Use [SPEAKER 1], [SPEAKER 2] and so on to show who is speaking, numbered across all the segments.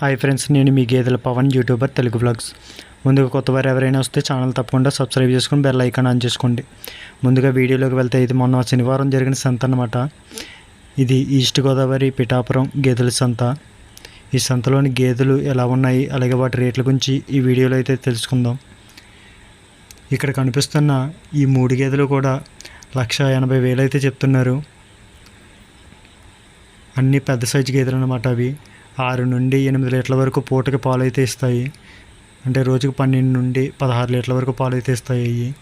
[SPEAKER 1] Hi friends నేను మీ గేదెల Pawan YouTuber Telugu blogs ముందుగా కొత్త వారు ఎవరైనా వస్తే ఛానల్ తప్పకుండా సబ్స్క్రైబ్ చేసుకొని బెల్ ఐకాన్ ఆన్ చేసుకోండి. ముందుగా వీడియోలోకి వెళ్తే ఇది మొన్న శనివారం జరిగిన సంత అన్నమాట. ఇది ఈస్ట్ గోదావరి పిఠాపురం గేదెల సంత. ఈ సంతలోని గేదెలు ఎలా ఉన్నాయి అలాగే వాటి రేట్ల గురించి ఈ వీడియోలో అయితే తెలుసుకుందాం. ఇక్కడ కనిపిస్తున్న ఈ మూడు గేదెలు కూడా లక్ష ఎనభై వేలు అయితే చెప్తున్నారు. అన్ని పెద్ద సైజు గేదెలు అనమాట అవి. ఆరు నుండి ఎనిమిది లీటర్ల వరకు పూటకి పాలు అయితే ఇస్తాయి. అంటే రోజుకు పన్నెండు నుండి పదహారు లీటర్ల వరకు పాలు అయితే ఇస్తాయి అవి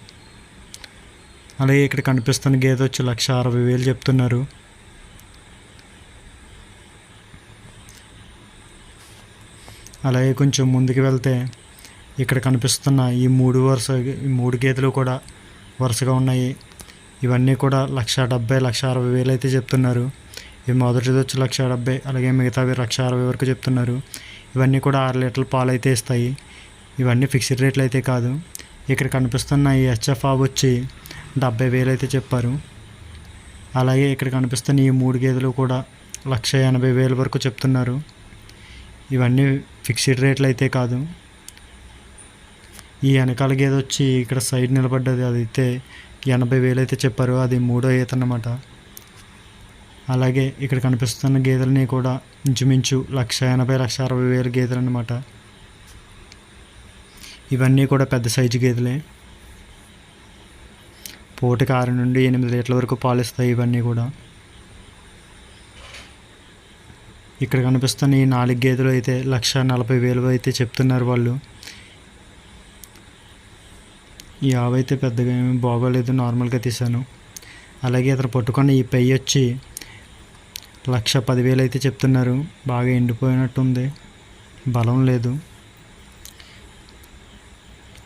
[SPEAKER 1] అలాగే ఇక్కడ కనిపిస్తున్న గేదె వచ్చి లక్ష అరవై వేలు చెప్తున్నారు. అలాగే కొంచెం ముందుకు వెళ్తే ఇక్కడ కనిపిస్తున్న ఈ మూడు వరుస ఈ మూడు గేదెలు కూడా వరుసగా ఉన్నాయి. ఇవన్నీ కూడా లక్ష డెబ్బై లక్ష అరవై వేలు అయితే చెప్తున్నారు. ఇవి మొదటిది వచ్చి లక్ష డెబ్బై అలాగే మిగతావి లక్ష అరవై వరకు చెప్తున్నారు. ఇవన్నీ కూడా ఆరు లీటర్ల పాలు అయితే ఇస్తాయి. ఇవన్నీ ఫిక్స్డ్ రేట్లు అయితే కాదు. ఇక్కడ కనిపిస్తున్న ఈ హెచ్ఎఫ్ ఆవు వచ్చి డెబ్బై వేలు అయితే చెప్పారు. అలాగే ఇక్కడ కనిపిస్తున్న ఈ మూడు గేదెలు కూడా లక్ష ఎనభై వేల వరకు చెప్తున్నారు. ఇవన్నీ ఫిక్స్డ్ రేట్లు అయితే కాదు. ఈ వెనకాల గేదె వచ్చి ఇక్కడ సైడ్ నిలబడ్డది అది అయితే ఎనభై వేలు అయితే చెప్పారు. అది మూడో ఈత అన్నమాట. అలాగే ఇక్కడ కనిపిస్తున్న గేదెలని కూడా ఇంచుమించు లక్ష ఎనభై లక్ష అరవై వేలు గేదెలు అన్నమాట. ఇవన్నీ కూడా పెద్ద సైజు గేదెలే. పూటకి ఆరు నుండి ఎనిమిది లీటర్ల వరకు పాలిస్తాయి ఇవన్నీ కూడా. ఇక్కడ కనిపిస్తున్న ఈ నాలుగు గేదెలు అయితే లక్ష నలభై వేలు అయితే చెప్తున్నారు వాళ్ళు. ఈ ఆవు అయితే పెద్దగా ఏమి బాగోలేదు నార్మల్గా తీశాను. అలాగే అతను పట్టుకున్న ఈ పెయ్యి వచ్చి లక్ష పదివేలు అయితే చెప్తున్నారు. బాగా ఎండిపోయినట్టుంది. బలం లేదు.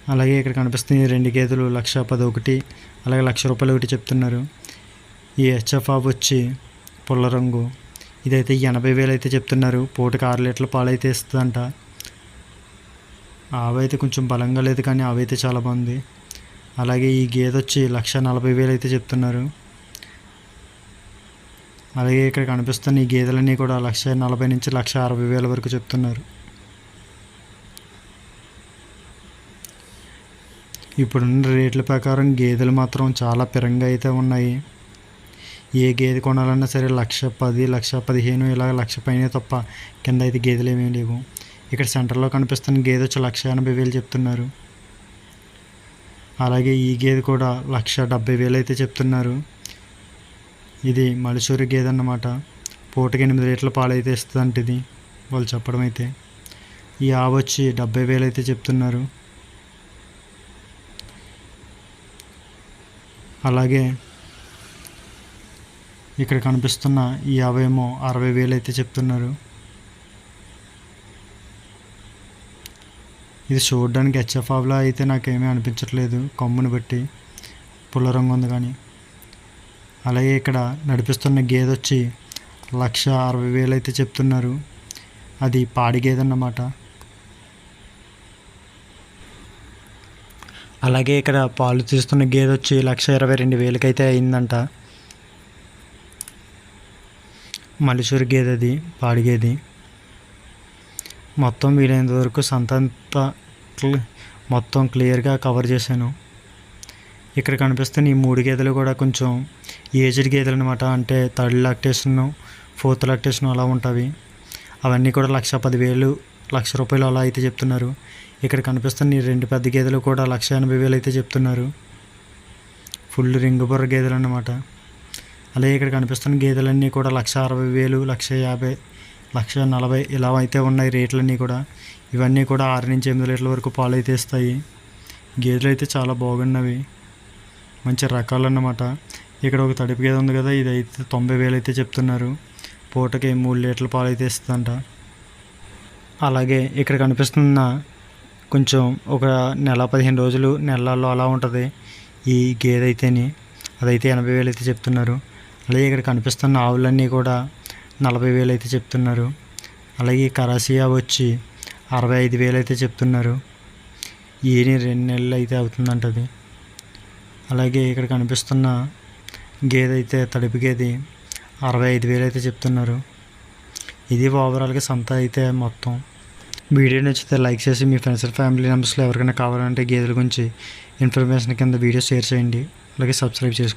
[SPEAKER 1] అలాగే ఇక్కడ కనిపిస్తుంది రెండు గేదెలు లక్ష పది ఒకటి అలాగే లక్ష రూపాయలు ఒకటి చెప్తున్నారు. ఈ హెచ్ఎఫ్ ఆఫ్ వచ్చి పుల్ల రంగు. ఇదైతే ఎనభై వేలు అయితే చెప్తున్నారు. పూటకి ఆరు లీటర్ల పాలు అయితే ఇస్తుందంట. ఆవైతే అయితే కొంచెం బలంగా లేదు కానీ అవైతే అయితే చాలా బాగుంది. అలాగే ఈ గేదె వచ్చి లక్ష నలభై వేలు అయితే చెప్తున్నారు. అలాగే ఇక్కడ కనిపిస్తున్న ఈ గేదెలన్నీ కూడా లక్ష నలభై నుంచి లక్ష అరవై వేల వరకు చెప్తున్నారు. ఇప్పుడున్న రేట్ల ప్రకారం గేదెలు మాత్రం చాలా పిరంగా అయితే ఉన్నాయి. ఏ గేదె కొనాలన్నా సరే లక్ష పది లక్ష పదిహేను ఇలా లక్ష పైన తప్ప కింద అయితే గేదెలు ఏమీ లేవు. ఇక్కడ సెంటర్లో కనిపిస్తున్న గేదె వచ్చి లక్ష ఎనభై వేలు చెప్తున్నారు. అలాగే ఈ గేదె కూడా లక్ష డెబ్బై వేలు అయితే చెప్తున్నారు. ఇది మలిసూరి గేదె అన్నమాట పూటకి ఎనిమిది లీటర్ల పాలు అయితే ఇస్తుందంట ఇది వాళ్ళు చెప్పడం అయితే ఈ ఆవు వచ్చి డెబ్బై వేలు అయితే చెప్తున్నారు. అలాగే ఇక్కడ కనిపిస్తున్న ఈ ఆవేమో అరవై వేలు అయితే చెప్తున్నారు. ఇది చూడడానికి హెచ్ఎఫ్ ఆవులా అయితే నాకేమీ అనిపించట్లేదు కొమ్ముని బట్టి. పుల్ల రంగు ఉంది కానీ. అలాగే ఇక్కడ నడిపిస్తున్న గేదె వచ్చి లక్ష అరవై వేలు అయితే చెప్తున్నారు. అది పాడి గేదె అన్నమాట అలాగే ఇక్కడ పాలు తీస్తున్న గేదె వచ్చి లక్ష ఇరవై రెండు వేలకైతే అయిందంట. మలిసూరి గేదె అది పాడి గేది. మొత్తం వీలైనంత వరకు సంత మొత్తం క్లియర్గా కవర్ చేశాను. ఇక్కడ కనిపిస్తున్న ఈ మూడు గేదెలు కూడా కొంచెం ఏజ్డ్ గేదెలు అనమాట అంటే థర్డ్ లాక్టేషన్ ఫోర్త్ లాక్టేషన్ అలా ఉంటాయి. అవన్నీ కూడా లక్ష పదివేలు లక్ష రూపాయలు అలా అయితే చెప్తున్నారు. ఇక్కడ కనిపిస్తున్న ఈ రెండు పెద్ద గేదెలు కూడా లక్ష ఎనభై వేలు అయితే చెప్తున్నారు. ఫుల్ రింగు బొర్ర గేదెలు అన్నమాట. అలాగే ఇక్కడ కనిపిస్తున్న గేదెలన్నీ కూడా లక్ష అరవై వేలు లక్ష యాభై లక్ష నలభై ఇలా అయితే ఉన్నాయి రేట్లన్నీ కూడా. ఇవన్నీ కూడా ఆరు నుంచి ఎనిమిది లీటర్ల వరకు పాలు అయితే ఇస్తాయి. గేదెలు అయితే చాలా బాగున్నవి. మంచి రకాలు అన్నమాట ఇక్కడ ఒక తడిపి గేదె ఉంది కదా ఇది అయితే తొంభై వేలు అయితే చెప్తున్నారు. పూటకి మూడు లీటర్ల పాలు అయితే ఇస్తుందంట. అలాగే ఇక్కడ కనిపిస్తున్న కొంచెం ఒక నెల పదిహేను రోజులు నెలల్లో అలా ఉంటుంది ఈ గేదె అయితేని. అదైతే ఎనభై వేలు అయితే చెప్తున్నారు. అలాగే ఇక్కడ కనిపిస్తున్న ఆవులన్నీ కూడా నలభై వేలు అయితే చెప్తున్నారు. అలాగే కరాసియా వచ్చి అరవై ఐదు వేలు అయితే చెప్తున్నారు. ఏని రెండు నెలలు అయితే అవుతుందంట అది అలాగే ఇక్కడ కనిపిస్తున్న గేదె అయితే తడిపి గేది అరవై ఐదు వేలు అయితే చెప్తున్నారు. ఇది ఓవరాల్గా సంత అయితే మొత్తం. వీడియో నచ్చితే లైక్ చేసి మీ ఫ్రెండ్స్ అండ్ ఫ్యామిలీ మెంబర్స్లో ఎవరికైనా కావాలంటే గేదెల గురించి ఇన్ఫర్మేషన్ కింద వీడియో షేర్ చేయండి. అలాగే సబ్స్క్రైబ్ చేసుకోండి.